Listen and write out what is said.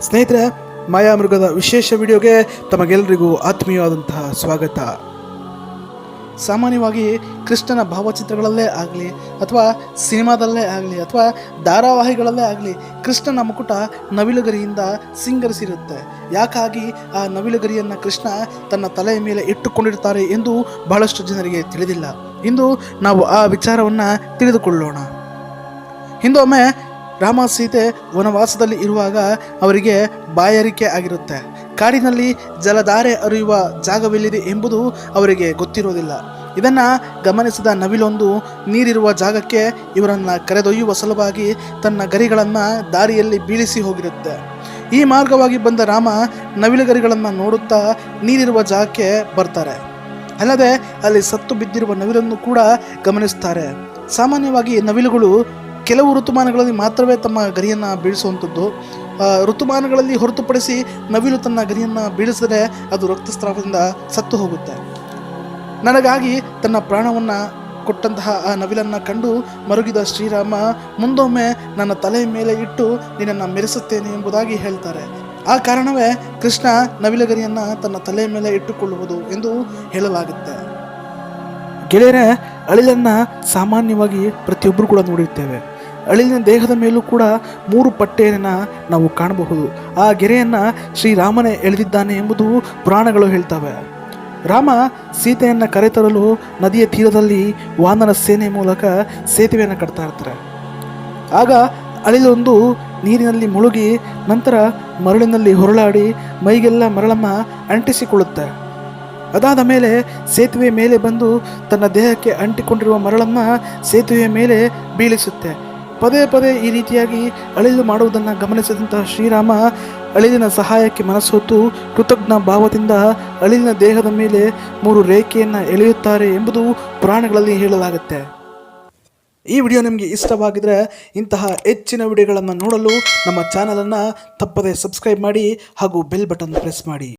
ಸ್ನೇಹಿತರೆ, ಮಾಯಾಮೃಗದ ವಿಶೇಷ ವಿಡಿಯೋಗೆ ತಮಗೆಲ್ಲರಿಗೂ ಆತ್ಮೀಯವಾದಂತಹ ಸ್ವಾಗತ. ಸಾಮಾನ್ಯವಾಗಿ ಕೃಷ್ಣನ ಭಾವಚಿತ್ರಗಳಲ್ಲೇ ಆಗಲಿ ಅಥವಾ ಸಿನಿಮಾದಲ್ಲೇ ಆಗಲಿ ಅಥವಾ ಧಾರಾವಾಹಿಗಳಲ್ಲೇ ಆಗಲಿ ಕೃಷ್ಣನ ಮುಕುಟ ನವಿಲುಗರಿಯಿಂದ ಸಿಂಗರಿಸಿರುತ್ತೆ. ಯಾಕಾಗಿ ಆ ನವಿಲುಗರಿಯನ್ನು ಕೃಷ್ಣ ತನ್ನ ತಲೆಯ ಮೇಲೆ ಇಟ್ಟುಕೊಂಡಿರ್ತಾರೆ ಎಂದು ಬಹಳಷ್ಟು ಜನರಿಗೆ ತಿಳಿದಿಲ್ಲ. ಇಂದು ನಾವು ಆ ವಿಚಾರವನ್ನು ತಿಳಿದುಕೊಳ್ಳೋಣ. ಹಿಂದೊಮ್ಮೆ ರಾಮ ಸೀತೆ ವನವಾಸದಲ್ಲಿ ಇರುವಾಗ ಅವರಿಗೆ ಬಾಯಾರಿಕೆ ಆಗಿರುತ್ತೆ. ಕಾಡಿನಲ್ಲಿ ಜಲಧಾರೆ ಹರಿಯುವ ಜಾಗವೆಲ್ಲಿದೆ ಎಂಬುದು ಅವರಿಗೆ ಗೊತ್ತಿರೋದಿಲ್ಲ ಇದನ್ನು ಗಮನಿಸಿದ ನವಿಲೊಂದು ನೀರಿರುವ ಜಾಗಕ್ಕೆ ಇವರನ್ನು ಕರೆದೊಯ್ಯುವ ಸಲುವಾಗಿ ತನ್ನ ಗರಿಗಳನ್ನು ದಾರಿಯಲ್ಲಿ ಬೀಳಿಸಿ ಹೋಗಿರುತ್ತೆ. ಈ ಮಾರ್ಗವಾಗಿ ಬಂದ ರಾಮ ನವಿಲುಗರಿಗಳನ್ನು ನೋಡುತ್ತಾ ನೀರಿರುವ ಜಾಗಕ್ಕೆ ಬರ್ತಾರೆ. ಅಲ್ಲದೆ ಅಲ್ಲಿ ಸತ್ತು ಬಿದ್ದಿರುವ ನವಿಲನ್ನು ಕೂಡ ಗಮನಿಸ್ತಾರೆ. ಸಾಮಾನ್ಯವಾಗಿ ನವಿಲುಗಳು ಕೆಲವು ಋತುಮಾನಗಳಲ್ಲಿ ಮಾತ್ರವೇ ತಮ್ಮ ಗರಿಯನ್ನು ಬೀಳಿಸುವಂಥದ್ದು. ಋತುಮಾನಗಳಲ್ಲಿ ಹೊರತುಪಡಿಸಿ ನವಿಲು ತನ್ನ ಗರಿಯನ್ನು ಬೀಳಿಸಿದರೆ ಅದು ರಕ್ತಸ್ರಾವದಿಂದ ಸತ್ತು ಹೋಗುತ್ತೆ. ನನಗಾಗಿ ತನ್ನ ಪ್ರಾಣವನ್ನು ಕೊಟ್ಟಂತಹ ಆ ನವಿಲನ್ನು ಕಂಡು ಮರುಗಿದ ಶ್ರೀರಾಮ ಮುಂದೊಮ್ಮೆ ನನ್ನ ತಲೆಯ ಮೇಲೆ ಇಟ್ಟು ನಿನ್ನನ್ನು ಮೆರೆಸುತ್ತೇನೆ ಎಂಬುದಾಗಿ ಹೇಳ್ತಾರೆ. ಆ ಕಾರಣವೇ ಕೃಷ್ಣ ನವಿಲಗರಿಯನ್ನು ತನ್ನ ತಲೆಯ ಮೇಲೆ ಇಟ್ಟುಕೊಳ್ಳುವುದು ಎಂದು ಹೇಳಲಾಗುತ್ತೆ. ಗೆಳೆಯರೆ, ಅಳಿಲನ್ನು ಸಾಮಾನ್ಯವಾಗಿ ಪ್ರತಿಯೊಬ್ಬರು ಕೂಡ ನೋಡಿರ್ತೇವೆ. ಅಳಿಲಿನ ದೇಹದ ಮೇಲೂ ಕೂಡ ಮೂರು ಪಟ್ಟೆಯನ್ನು ನಾವು ಕಾಣಬಹುದು. ಆ ಗೆರೆಯನ್ನು ಶ್ರೀರಾಮನೇ ಎಳೆದಿದ್ದಾನೆ ಎಂಬುದು ಪುರಾಣಗಳು ಹೇಳ್ತವೆ. ರಾಮ ಸೀತೆಯನ್ನು ಕರೆತರಲು ನದಿಯ ತೀರದಲ್ಲಿ ವಾನರ ಸೇನೆ ಮೂಲಕ ಸೇತುವೆಯನ್ನು ಕಟ್ತಾ ಇರ್ತಾರೆ. ಆಗ ಅಳಿಲೊಂದು ನೀರಿನಲ್ಲಿ ಮುಳುಗಿ ನಂತರ ಮರಳಿನಲ್ಲಿ ಹೊರಳಾಡಿ ಮೈಗೆಲ್ಲ ಮರಳಮ್ಮ ಅಂಟಿಸಿಕೊಳ್ಳುತ್ತೆ. ಅದಾದ ಮೇಲೆ ಸೇತುವೆ ಮೇಲೆ ಬಂದು ತನ್ನ ದೇಹಕ್ಕೆ ಅಂಟಿಕೊಂಡಿರುವ ಮರಳನ್ನು ಸೇತುವೆಯ ಮೇಲೆ ಬೀಳಿಸುತ್ತೆ. ಪದೇ ಪದೇ ಈ ರೀತಿಯಾಗಿ ಅಳಿಲು ಮಾಡುವುದನ್ನು ಗಮನಿಸಿದಂತಹ ಶ್ರೀರಾಮ ಅಳಿಲಿನ ಸಹಾಯಕ್ಕೆ ಮನಸ್ಸೊತ್ತು ಕೃತಜ್ಞ ಭಾವದಿಂದ ಅಳಿಲಿನ ದೇಹದ ಮೇಲೆ ಮೂರು ರೇಖೆಯನ್ನು ಎಳೆಯುತ್ತಾರೆ ಎಂಬುದು ಪುರಾಣಗಳಲ್ಲಿ ಹೇಳಲಾಗುತ್ತೆ. ಈ ವಿಡಿಯೋ ನಿಮಗೆ ಇಷ್ಟವಾಗಿದ್ರೆ ಇಂತಹ ಹೆಚ್ಚಿನ ವಿಡಿಯೋಗಳನ್ನು ನೋಡಲು ನಮ್ಮ ಚಾನಲನ್ನು ತಪ್ಪದೆ ಸಬ್ಸ್ಕ್ರೈಬ್ ಮಾಡಿ ಹಾಗೂ ಬೆಲ್ ಬಟನ್ ಪ್ರೆಸ್ ಮಾಡಿ.